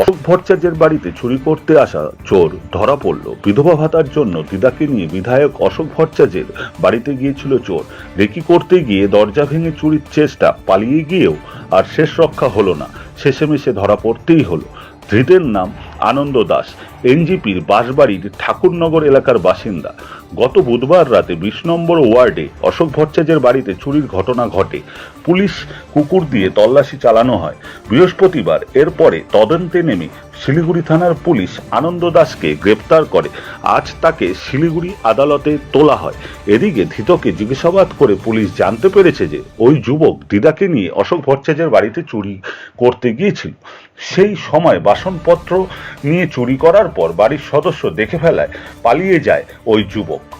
অশোক ভট্টাচার্যের বাড়িতে চুরি করতে আসা চোর ধরা পড়ল। বিধবা ভাতার জন্য দিদাকে নিয়ে বিধায়ক অশোক ভট্টাচার্যের বাড়িতে গিয়েছিল চোর। রেকি করতে গিয়ে দরজা ভেঙে চুরির চেষ্টা পালিয়ে গিয়েও আর শেষ রক্ষা হলো না। শেষেমেশে ধরা পড়তেই হলো। ধৃতের নাম আনন্দ দাস, এনজিপির বাঁশবাড়ির ঠাকুরনগর এলাকার বাসিন্দা। গত বুধবার রাতে বিশ নম্বর ওয়ার্ডে অশোক ভট্টাচার্যের বাড়িতে চুরির ঘটনা ঘটে। পুলিশ কুকুর দিয়ে তল্লাশি চালানো হয়। বৃহস্পতিবার এরপরে তদন্তে নেমে শিলিগুড়ি থানার পুলিশ আনন্দ দাসকে গ্রেপ্তার করে। আজ তাকে শিলিগুড়ি আদালতে তোলা হয়। এদিকে ধৃতকে জিজ্ঞাসাবাদ করে পুলিশ জানতে পেরেছে যে ওই যুবক দিদাকে নিয়ে অশোক ভট্টাচার্যের বাড়িতে চুরি করতে গিয়েছিল। সেই সময় বাসনপত্র নিয়ে চুরি করার পর বাড়ির সদস্য দেখে ফেলায়, পালিয়ে যায় ওই যুবক।